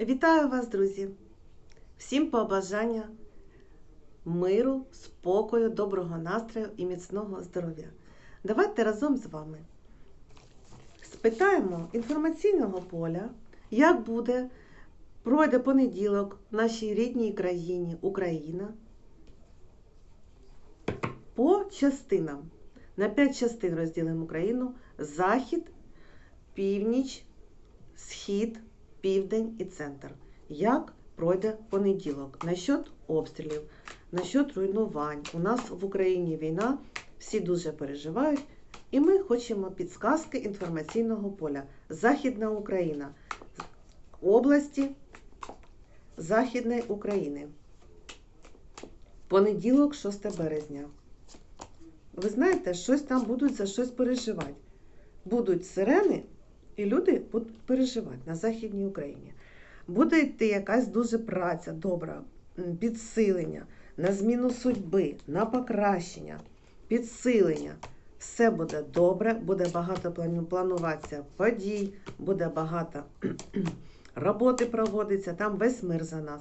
Вітаю вас, друзі! Всім побажання миру, спокою, доброго настрою і міцного здоров'я. Давайте разом з вами спитаємо інформаційного поля, як буде пройде понеділок в нашій рідній країні Україна по частинам. На п'ять частин розділимо Україну: Захід, північ, схід, південь і центр. Як пройде понеділок? Насчет обстрілів, насчет руйнувань. У нас в Україні війна, всі дуже переживають, і ми хочемо підсказки інформаційного поля. Західна Україна, області Західної України. Понеділок, 6 березня. Ви знаєте, щось там будуть за щось переживати. Будуть сирени, і люди будуть переживати на Західній Україні. Буде йти якась дуже праця, добра, підсилення, на зміну судьби, на покращення, підсилення. Все буде добре, буде багато плану- плануватися подій, буде багато роботи проводиться, там весь мир за нас.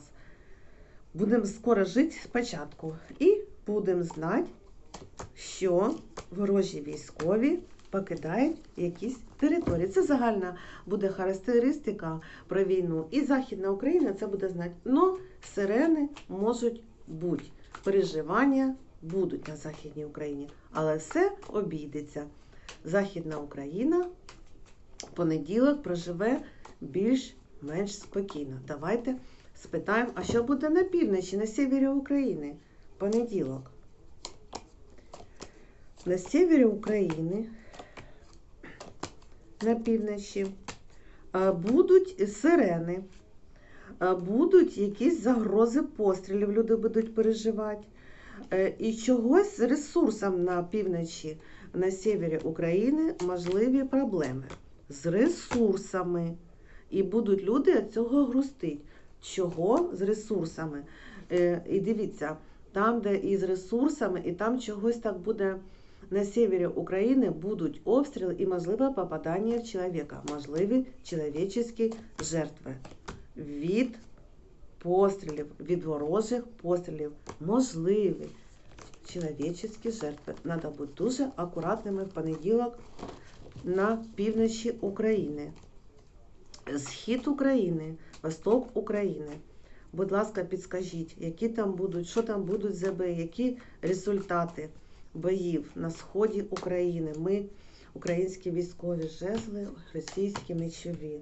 Будемо скоро жити спочатку і будемо знати, що ворожі військові покидають якісь території. Це загальна буде характеристика про війну. І Західна Україна це буде знати. Но сирени можуть бути. Переживання будуть на Західній Україні. Але все обійдеться. Західна Україна в понеділок проживе більш-менш спокійно. Давайте спитаємо, а що буде на півночі, на севері України? Понеділок. На севері України, на півночі, е, будуть сирени, е, будуть якісь загрози пострілів, люди будуть переживати. Е, І чогось з ресурсом на півночі, на севері України можливі проблеми. З ресурсами. І будуть люди від цього грустить. Чого з ресурсами? І дивіться, там, де і з ресурсами, і там чогось так буде на севері України будуть обстріли і можливе попадання чоловіка, можливі чоловічі жертви від пострілів, від ворожих пострілів, можливі чоловічі жертви. Треба бути дуже акуратними в понеділок на півночі України. Схід України, восток України. Будь ласка, підскажіть, які там будуть, що там будуть бої, які результати боїв на сході України. Ми, українські військові жезли, російські мечові.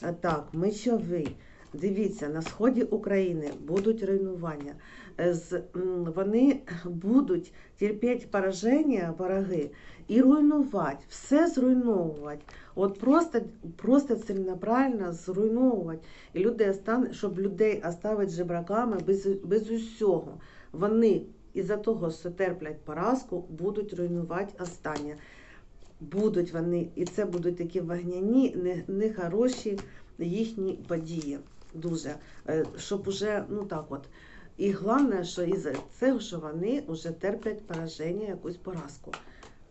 А Так, мечові. Дивіться, на сході України будуть руйнування. Е, вони будуть терпіти пораження вороги і руйнувати, все зруйновувати. От просто, просто ціленаправленно зруйновувати. І люди щоб людей оставити жебраками без, без усього. Вони із-за того, що терплять поразку, будуть руйнувати останнє. Будуть вони, і це будуть такі вогняні, не- нехороші їхні події. Дуже. Е, Щоб уже, ну так от. І головне, що із цього, що вони вже терплять пораження, якусь поразку.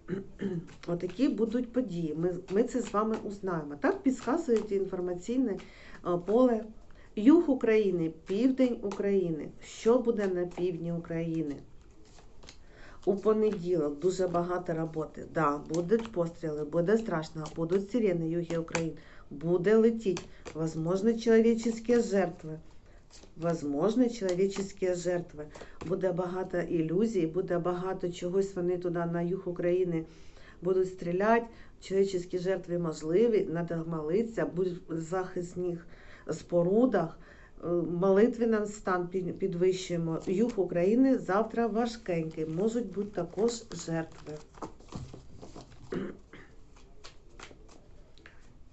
Отакі будуть події. Ми, ми це з вами узнаємо. Так підказують інформаційне е, поле. Юг України, південь України. Що буде на півдні України? У понеділок дуже багато роботи. Да, будуть постріли, буде страшно, будуть сирени юги України, буде летіть, возможно, чоловічі жертви. Возможно, чоловічі жертви. Буде багато ілюзій, буде багато чогось. Вони туди на юг України будуть стріляти. Чоловічі жертви можливі, треба молитися, будуть в захисних спорудах. Е, Молитвенний стан підвищуємо. Юг України завтра важкенький. Можуть бути також жертви.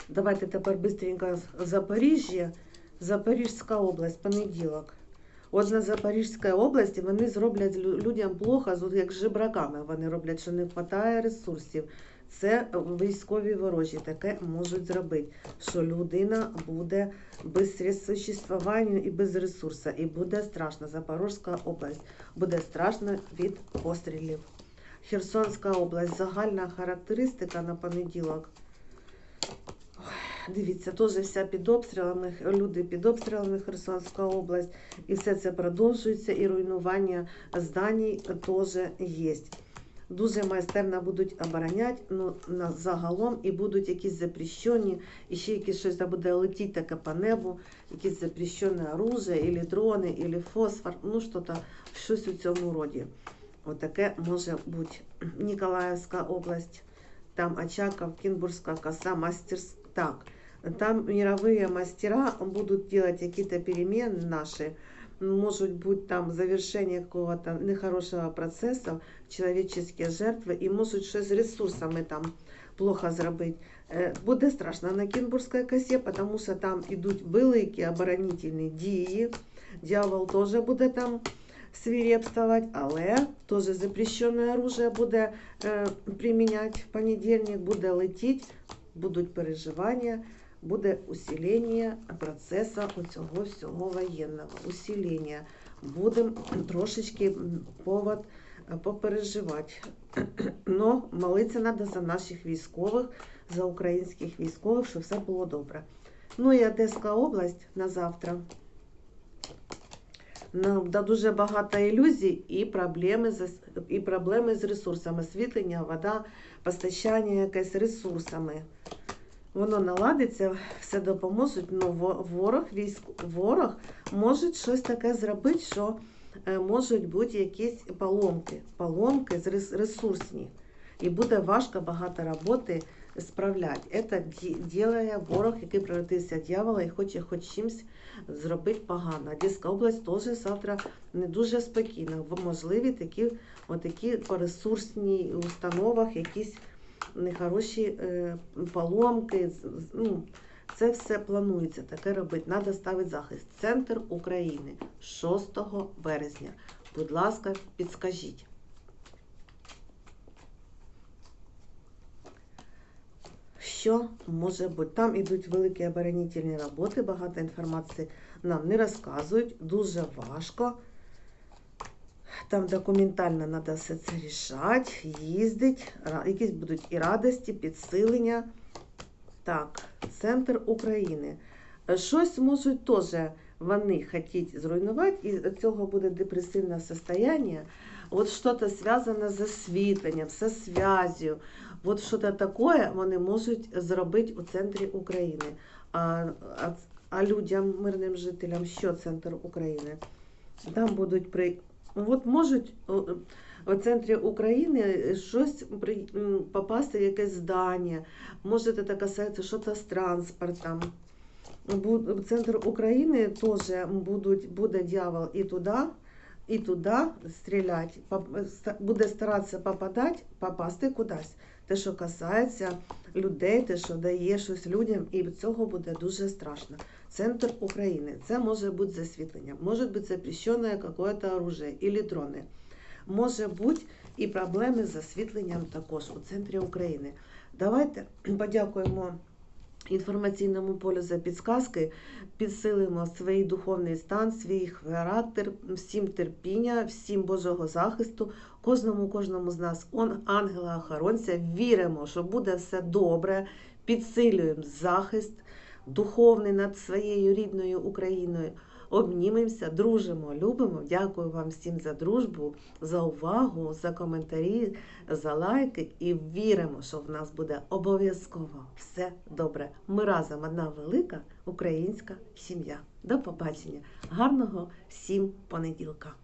Давайте тепер швидко Запоріжжя. Запорізька область, понеділок. От на Запорізькій області вони зроблять людям плохо, як з жебраками. Вони роблять, що не вистачає ресурсів. Це військові ворожі таке можуть зробити, що людина буде без существування і без ресурсу. І буде страшно. Запорізька область буде страшно від пострілів. Херсонська область, загальна характеристика на понеділок. Дивіться, теж вся під обстрілами, люди під обстрілами Херсонська область, і все це продовжується, і руйнування зданій теж є. Дуже майстерно будуть обороняти, ну, загалом, і будуть якісь запрещені, і ще якесь щось буде летіти таке по небу, якесь запрещене оружие, і дрони, і фосфор, ну що то, щось у цьому роді. Отаке може бути Ніколаївська область, там Очаков, Кінбурзька коса, мастерс... Так, там мировые мастера будут делать какие-то перемены наши, может быть там завершение какого-то нехорошего процесса, человеческие жертви, і можуть щось з ресурсами там плохо зробити. Е, Буде страшно на Кінбурзькій косі, тому що там йдуть великі оборонительні дії. Дьявол теж буде там свирепствовать, але теж запрещене оружие буде е, приміняти в понедільник, буде летіти, будуть переживання, Буде усилення процесу оцього всього воєнного. Усилення. Будемо трошечки повод е, попереживати. Но молитися треба за наших військових, за українських військових, щоб все було добре. Ну і Одеська область на завтра. Да, дуже багато ілюзій і проблеми, з, і проблеми з ресурсами. Освітлення, вода, постачання якесь ресурсами. Воно наладиться, все допоможуть, але ворог, військ, ворог може щось таке зробити, що е, можуть бути якісь поломки, поломки ресурсні. І буде важко багато роботи справляти. Це ділає ворог, який превратився дьявола і хоче хоч чимось зробити погано. Одеська область теж завтра не дуже спокійна. Можливі такі, отакі по ресурсній установах якісь нехороші е, поломки. Ну, це все планується таке робити. Треба ставити захист. Центр України 6 березня. Будь ласка, підскажіть. Що може бути? Там ідуть великі оборонительні роботи, багато інформації нам не розказують, дуже важко. Там документально треба все це рішати, їздити, якісь будуть і радості, підсилення. Так, центр України. Е, Щось можуть теж вони хотіть зруйнувати, і від цього буде депресивне состояние. От щось зв'язане з освітленням, зі зв'язю. От щось таке вони можуть зробити у центрі України. А, а, а людям, мирним жителям, що центр України? Там будуть при. От можуть в центрі України щось попасти якесь здання, може це касається щось з транспортом. В центр України теж будуть, буде дьявол і туди, і туди стріляти. Буде старатися попадати, попасти кудись. Те, що касається людей, те, що дає щось людям, і від цього буде дуже страшно. Центр України. Це може бути засвітлення, може бути запрещене якесь оружие або дрони. Може бути і проблеми з засвітленням також у центрі України. Давайте подякуємо інформаційному полю за підсказки, підсилимо свій духовний стан, свій характер, всім терпіння, всім Божого захисту, кожному, кожному з нас, он ангела-охоронця, віримо, що буде все добре, підсилюємо захист духовний над своєю рідною Україною. Обнімемося, дружимо, любимо. Дякую вам всім за дружбу, за увагу, за коментарі, за лайки і віримо, що в нас буде обов'язково все добре. Ми разом одна велика українська сім'я. До побачення. Гарного всім понеділка!